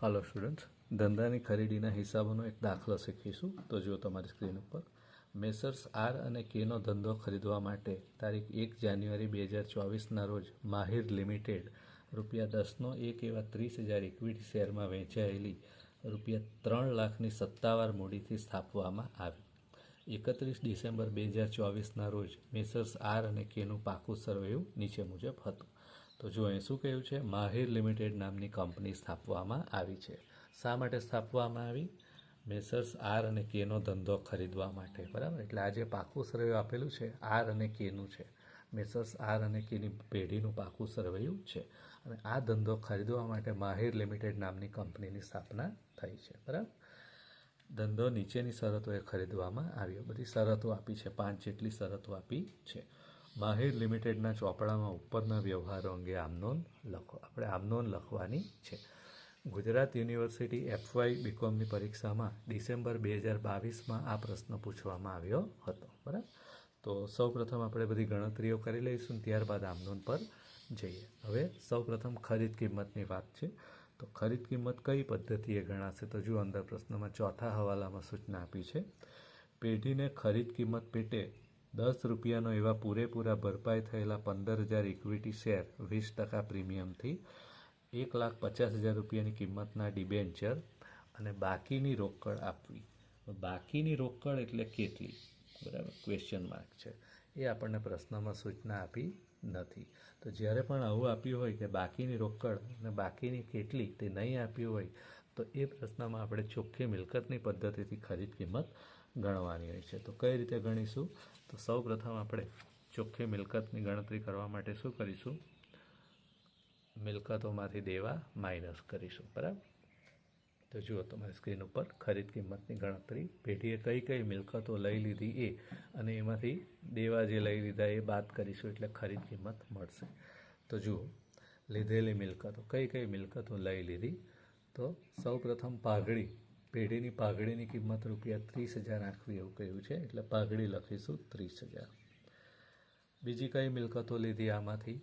હાલો students ધંધાની ખરીદીના હિસાબોનો એક દાખલો શીખીશું. તો જુઓ તમારી સ્ક્રીન ઉપર. મેસર્સ આર અને કેનો ધંધો ખરીદવા માટે તારીખ એક જાન્યુઆરી બે હજાર ચોવીસના રોજ માહિર લિમિટેડ રૂપિયા દસનો એક એવા ત્રીસ હજાર ઇક્વિટી શેરમાં વેચાયેલી રૂપિયા ત્રણ લાખની સત્તાવાર મૂડીથી સ્થાપવામાં આવી. એકત્રીસ ડિસેમ્બર બે હજાર ચોવીસના રોજ મેસર્સ આર અને કેનું પાકું સરવૈયું નીચે મુજબ હતું. તો જો અહીં શું કહ્યું છે? માહિર લિમિટેડ નામની કંપની સ્થાપવામાં આવી છે. શા માટે સ્થાપવામાં આવી? મેસર્સ આર અને કેનો ધંધો ખરીદવા માટે. બરાબર? એટલે આ જે પાકું સર્વે આપેલું છે, આર અને કેનું છે. મેસર્સ આર અને કેની પેઢીનું પાકું સરવૈયું છે. અને આ ધંધો ખરીદવા માટે માહિર લિમિટેડ નામની કંપનીની સ્થાપના થઈ છે. બરાબર? ધંધો નીચેની શરતોએ ખરીદવામાં આવ્યો. બધી શરતો આપી છે. પાંચ જેટલી શરતો આપી છે. માહિર લિમિટેડના ચોપડામાં ઉપરના વ્યવહારો અંગે આમનોન લખો. આપણે આમનોન લખવાની છે. ગુજરાત યુનિવર્સિટી એફવાય બીકોમની પરીક્ષામાં ડિસેમ્બર બે હજાર બાવીસમાં આ પ્રશ્ન પૂછવામાં આવ્યો હતો. બરાબર? તો સૌપ્રથમ આપણે બધી ગણતરીઓ કરી લઈશું, ત્યારબાદ આમનોન પર જઈએ. હવે સૌપ્રથમ ખરીદ કિંમતની વાત છે. તો ખરીદ કિંમત કઈ પદ્ધતિએ ગણાશે? તો જુઓ અંદર પ્રશ્નમાં ચોથા હવાલામાં સૂચના આપી છે. પેઢીને ખરીદ કિંમત પેટે દસ રૂપિયાનો એવા પૂરેપૂરા ભરપાઈ થયેલા પંદર હજાર ઇક્વિટી શેર વીસ ટકા પ્રીમિયમથી એક લાખ પચાસ હજાર રૂપિયાની કિંમતના ડિબેન્ચર અને બાકીની રોકડ આપવી. બાકીની રોકડ એટલે કેટલી? બરાબર? ક્વેશ્ચન માર્ક છે. એ આપણને પ્રશ્નમાં સૂચના આપી નથી. તો જ્યારે પણ આવું આપ્યું હોય કે બાકીની રોકડ અને બાકીની કેટલી તે નહીં આપ્યું હોય, તો એ પ્રશ્નમાં આપણે ચોખ્ખી મિલકતની પદ્ધતિથી ખરીદ કિંમત ગણવાની હોય છે. તો કઈ રીતે ગણીશું? તો સૌ આપણે ચોખ્ખી મિલકતની ગણતરી કરવા માટે શું કરીશું? મિલકતોમાંથી દેવા માઇનસ કરીશું, બરાબર? તો જુઓ, તમારી સ્ક્રીન ઉપર ખરીદ કિંમતની ગણતરી પેઢીએ કઈ કઈ મિલકતો લઈ લીધી એ અને એમાંથી દેવા જે લઈ લીધા એ બાદ કરીશું એટલે ખરીદ કિંમત મળશે. તો જુઓ, લીધેલી મિલકતો, કઈ કઈ મિલકતો લઈ લીધી? તો સૌ પ્રથમ પાઘડી પેઢીની પાઘડીની કિંમત રૂપિયા ત્રીસ હજાર આખવી એવું કહ્યું છે, એટલે પાઘડી લખીશું ત્રીસ હજાર. બીજી કઈ મિલકતો લીધી આમાંથી?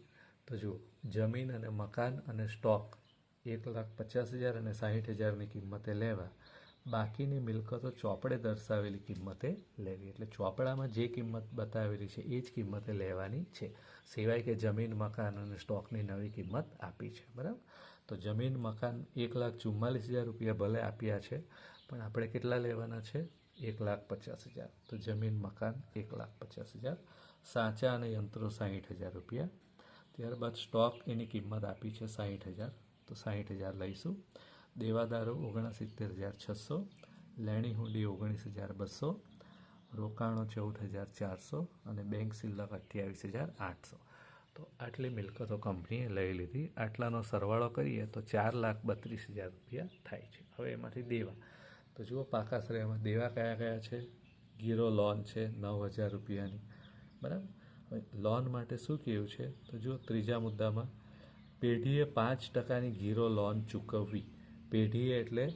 તો જુઓ, જમીન અને મકાન અને સ્ટોક. એક લાખ પચાસ હજાર અને સાહીઠ હજારની કિંમતે લેવા. બાકીની મિલકતો ચોપડે દર્શાવેલી કિંમતે લેવી. એટલે ચોપડામાં જે કિંમત બતાવેલી છે, એ જ કિંમતે લેવાની છે. સિવાય કે જમીન, મકાન અને સ્ટોકની નવી કિંમત આપી છે, બરાબર? તો જમીન, મકાન એક લાખ ચુમ્માલીસ હજાર રૂપિયા ભલે આપ્યા છે, પણ આપણે કેટલા લેવાના છે? એક લાખ પચાસ હજાર. તો જમીન, મકાન એક લાખ પચાસ હજાર. સાચા અને યંત્રો સાહીઠ હજાર રૂપિયા. ત્યારબાદ સ્ટોક એની કિંમત આપી છે સાહીઠ હજાર. તો સાહીઠ હજાર લઈશું. દેવાદારો ઓગણસિત્તેર હજાર છસો. લેણી હુંડી ઓગણીસ હજાર બસો. રોકાણો ચૌદ હજાર ચારસો. અને બેંક સિલ્લક અઠ્યાવીસ હજાર આઠસો. તો આટલી મિલકતો કંપનીએ લઈ લીધી. આટલાનો સરવાળો કરીએ તો ચાર લાખ બત્રીસ હજાર રૂપિયા થાય છે. હવે એમાંથી દેવા. તો જુઓ પાકાશ્રયમાં દેવા કયા કયા છે? ગીરો લોન છે નવ હજાર રૂપિયાની. બરાબર? લોન માટે શું કહ્યું છે? તો જુઓ ત્રીજા મુદ્દામાં પેઢીએ પાંચ ટકાની ગીરો લોન ચૂકવવી. પેઢીએ એટલે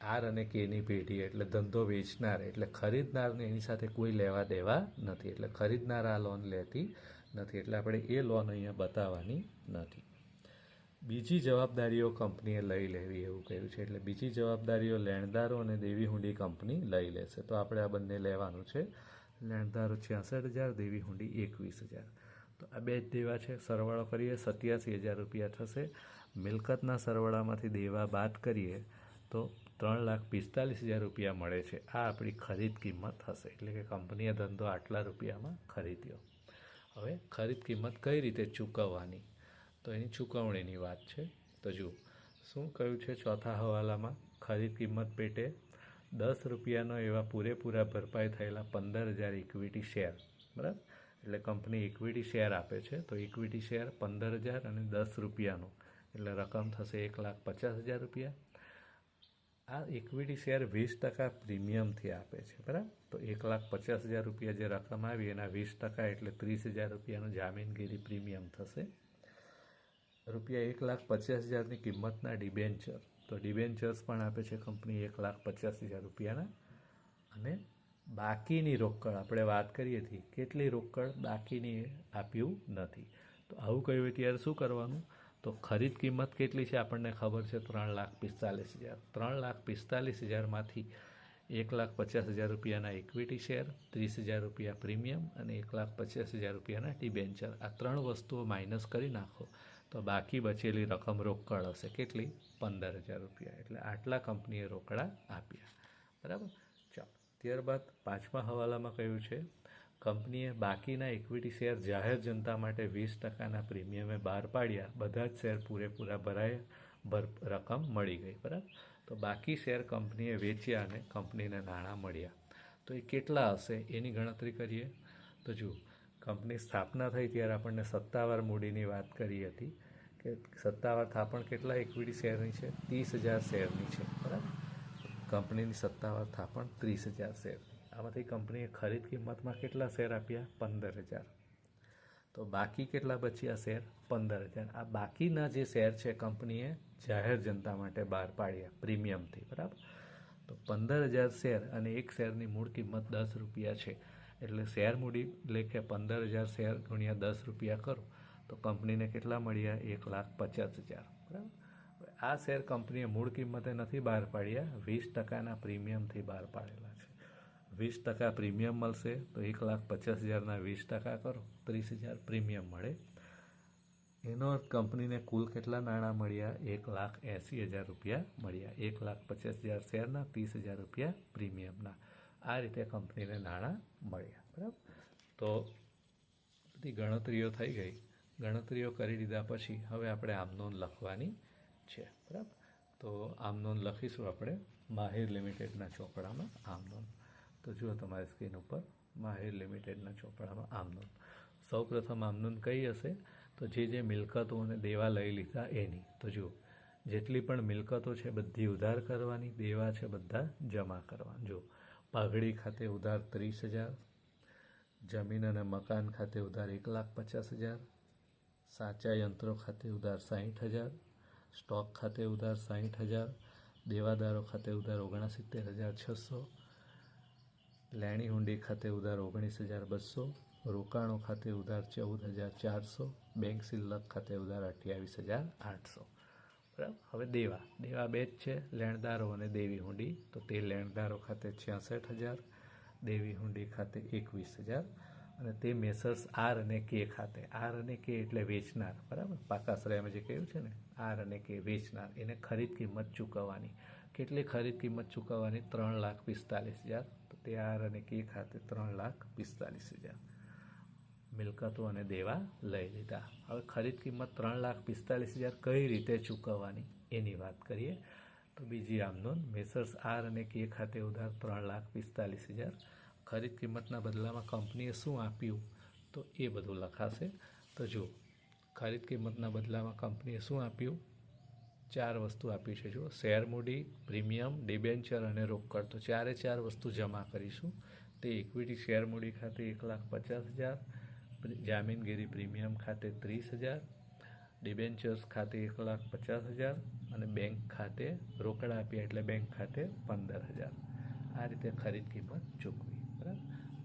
આર અને કેની પેઢી, એટલે ધંધો વેચનાર, એટલે ખરીદનારને એની સાથે કોઈ લેવા દેવા નથી. એટલે ખરીદનાર આ લોન લેતી નથી. એટલે આપણે એ લોન અહીંયા બતાવવાની નથી. બીજી જવાબદારીઓ કંપનીએ લઈ લેવી એવું કહ્યું છે. એટલે બીજી જવાબદારીઓ લેણદારો અને દેવી હુંડી કંપની લઈ લેશે. તો આપણે આ બંને લેવાનું છે. લેણદારો છ્યાસઠ હજાર દેવી હુંડી એકવીસ હજાર. તો આ બે જ દેવા છે. સરવાળો કરીએ, સત્યાસી હજાર રૂપિયા થશે. મિલકતના સરવાળામાંથી દેવા બાદ કરીએ, તો ત્રણ લાખ પિસ્તાલીસ હજાર રૂપિયા મળે છે. આ આપણી ખરીદ કિંમત હશે. એટલે કે કંપનીએ ધંધો આટલા રૂપિયામાં ખરીદ્યો. હવે ખરીદ કિંમત કઈ રીતે ચૂકવવાની? તો એની ચૂકવણીની વાત છે. તો જુઓ, શું કહ્યું છે ચોથા હવાલામાં? ખરીદ કિંમત પેટે દસ રૂપિયાનો એવા પૂરેપૂરા ભરપાઈ થયેલા પંદર હજાર ઇક્વિટી શેર બરાબર? એટલે કંપની ઇક્વિટી શેર આપે છે. તો ઇક્વિટી શેર પંદર હજાર અને દસ રૂપિયાનો. એટલે રકમ થશે એક લાખ પચાસ હજાર રૂપિયા. આ ઇક્વિટી શેર વીસ ટકા પ્રીમિયમથી આપે છે, બરાબર? તો એક લાખ પચાસ હજાર રૂપિયા જે રકમ આવી, એના વીસ ટકા એટલે ત્રીસ હજાર રૂપિયાનું જામીનગીરી પ્રીમિયમ થશે. રૂપિયા એક લાખ પચાસ હજારની કિંમતના ડિબેન્ચર તો ડિબેન્ચર્સ પણ આપે છે કંપની એક લાખ પચાસ હજાર રૂપિયાના. અને બાકીની રોકડ, આપણે વાત કરીએ છીએ કેટલી રોકડ બાકીની આપ્યું નથી. તો આવું કહ્યું હોય ત્યારે શું કરવાનું? તો ખરીદ કિંમત કેટલી છે આપણને ખબર છે? ત્રણ લાખ પિસ્તાલીસ હજાર. ત્રણ લાખ પિસ્તાલીસ હજારમાંથી એક લાખ પચાસ હજાર રૂપિયાના ઇક્વિટી શેર ત્રીસ હજાર રૂપિયા પ્રીમિયમ અને એક લાખ પચાસ હજાર રૂપિયાના ડિબેન્ચર આ ત્રણ વસ્તુઓ માઇનસ કરી નાખો. તો બાકી બચેલી રકમ રોકડ હશે. કેટલી? પંદર હજાર રૂપિયા. એટલે આટલા કંપનીએ રોકડા આપ્યા. બરાબર? ચાલો. ત્યારબાદ પાંચમા હવાલામાં કહ્યું છે કંપનીએ બાકીના ઇક્વિટી શેર જાહેર જનતા માટે વીસ ટકાના પ્રીમિયમે બહાર પાડ્યા. બધા જ શેર પૂરેપૂરા ભરાયા, ભર, રકમ મળી ગઈ, બરાબર? તો બાકી શેર કંપનીએ વેચ્યા અને કંપનીને નાણાં મળ્યા. તો એ કેટલા હશે એની ગણતરી કરીએ? તો જુઓ, કંપની સ્થાપના થઈ ત્યારે આપણને સત્તાવાર મૂડીની વાત કરી હતી કે સત્તાવાર થાપણ કેટલા ઇક્વિટી શેરની છે? ત્રીસ હજાર શેરની છે, બરાબર? કંપનીની સત્તાવાર થાપણ ત્રીસ હજાર શેરની આમાંથી કંપનીએ ખરીદ કિંમતમાં કેટલા શેર આપ્યા? પંદર હજાર. તો બાકી કેટલા બચ્યા શેર? પંદર હજાર. આ બાકીના જે શેર છે કંપનીએ જાહેર જનતા માટે બહાર પાડ્યા પ્રીમિયમથી, બરાબર? તો પંદર હજાર શેર અને એક શેરની મૂળ કિંમત દસ રૂપિયા છે. એટલે શેર મૂડી લેખે પંદર હજાર શેર ગુણ્યા દસ રૂપિયા કરો. તો કંપનીને કેટલા મળ્યા? એક લાખ પચાસ હજાર. બરાબર? આ શેર કંપનીએ મૂળ કિંમતે નથી બહાર પાડ્યા. વીસ ટકાના પ્રીમિયમથી બહાર પાડેલા છે. વીસ ટકા પ્રીમિયમ મળશે, તો એક લાખ પચાસ હજારના વીસ ટકા કરો, ત્રીસ હજાર પ્રીમિયમ મળે. એનો કંપનીને કુલ કેટલા નાણાં મળ્યા? એક લાખ એંસી હજાર રૂપિયા મળ્યા. એક લાખ પચાસ હજાર શેરના, ત્રીસ હજાર રૂપિયા પ્રીમિયમના. આ રીતે કંપનીને નાણાં મળ્યા, બરાબર? તો બધી ગણતરીઓ થઈ ગઈ. ગણતરીઓ કરી દીધા પછી હવે આપણે આમનોંધ લખવાની છે, બરાબર? તો આમનોંધ લખીશું આપણે, માહિર લિમિટેડના ચોપડામાં આમનોંધ તો જુઓ તમારી સ્ક્રીન ઉપર માહિર લિમિટેડના ચોપડામાં આમનોંધ. સૌપ્રથમ આમનોંધ કઈ હશે? તો જે જે મિલકતો અને દેવા લઈ લીધા એની. તો જુઓ, જેટલી પણ મિલકતો છે બધી ઉધાર કરવાની, દેવા છે બધા જમા કરવા જો પાઘડી ખાતે ઉધાર ત્રીસ હજાર, જમીન અને મકાન ખાતે ઉધાર એક લાખ પચાસ હજાર, સાચા યંત્રો ખાતે ઉધાર સાહીઠ હજાર, સ્ટોક ખાતે ઉધાર સાહીઠ હજાર, દેવાદારો ખાતે ઉધાર ઓગણસિત્તેર હજાર છસો લેણી હુંડી ખાતે ઉધાર ઓગણીસ હજાર બસો, રોકાણો ખાતે ઉધાર ચૌદ હજાર ચારસો, બેંક સિલ્લક ખાતે ઉધાર અઠ્યાવીસ હજાર આઠસો. બરાબર? હવે દેવા. દેવા બે જ છે, લેણદારો અને દેવી હુંડી. તો તે લેણદારો ખાતે છ્યાસઠ હજાર, દેવી હુંડી ખાતે એકવીસ હજાર અને તે મેસર્સ આર અને કે ખાતે. આર અને કે એટલે વેચનાર. બરાબર? પાકાશ્રયમાં જે કહ્યું છે ને, આર અને કે વેચનાર. એને ખરીદ કિંમત ચૂકવવાની. કેટલી ખરીદ કિંમત ચૂકવવાની? ત્રણ લાખ પિસ્તાલીસ હજાર. આર અને કે ખાતે ત્રણ લાખ પિસ્તાલીસ હજાર. મિલકતો અને દેવા લઈ લીધા. હવે ખરીદ કિંમત ત્રણ લાખ પિસ્તાલીસ હજાર કઈ રીતે ચૂકવવાની એની વાત કરીએ તો બીજી આમ નોંધ, મેસર્સ આર અને કે ખાતે ઉધાર ત્રણ લાખ પિસ્તાલીસ હજાર. ખરીદ કિંમતના બદલામાં કંપનીએ શું આપ્યું તો એ બધું લખાશે. તો જુઓ, ખરીદ કિંમતના બદલામાં કંપનીએ શું આપ્યું? ચાર વસ્તુ આપી છે જો. શેર મૂડી, પ્રીમિયમ, ડિબેન્ચર અને રોકડ તો ચારે ચાર વસ્તુ જમા કરીશું. તે ઇક્વિટી શેર મૂડી ખાતે એક લાખ પચાસ હજાર જામીનગીરી પ્રીમિયમ ખાતે ત્રીસ હજાર, ડિબેન્ચર્સ ખાતે એક લાખ પચાસ હજાર અને બેંક ખાતે રોકડા આપ્યા એટલે બેંક ખાતે પંદર હજાર. આ રીતે ખરીદ કિંમત ચૂકવી. બરાબર?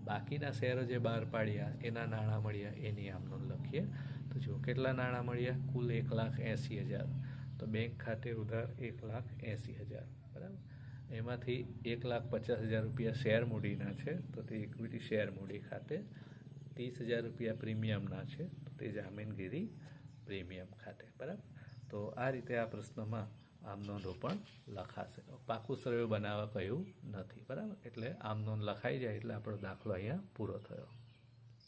બાકીના શેરો જે બહાર પાડ્યા, એના નાણાં મળ્યા, એની આમનો લખીએ. તો જુઓ કેટલા નાણાં મળ્યા? કુલ એક લાખ એંસી હજાર. તો બેંક ખાતે ઉધાર એક લાખ એંસી હજાર, બરાબર? એમાંથી એક લાખ પચાસ હજાર રૂપિયા શેર મૂડીના છે, તો તે ઇક્વિટી શેર મૂડી ખાતે ત્રીસ હજાર રૂપિયા પ્રીમિયમના છે, તો તે જામીનગીરી પ્રીમિયમ ખાતે, બરાબર? તો આ રીતે આ પ્રશ્નમાં આમ નોંધો પણ લખાશે. પાકું સર્વે બનાવવા કહ્યું નથી, બરાબર? એટલે આમ નોંધ લખાઈ જાય એટલે આપણો દાખલો અહીંયા પૂરો થયો.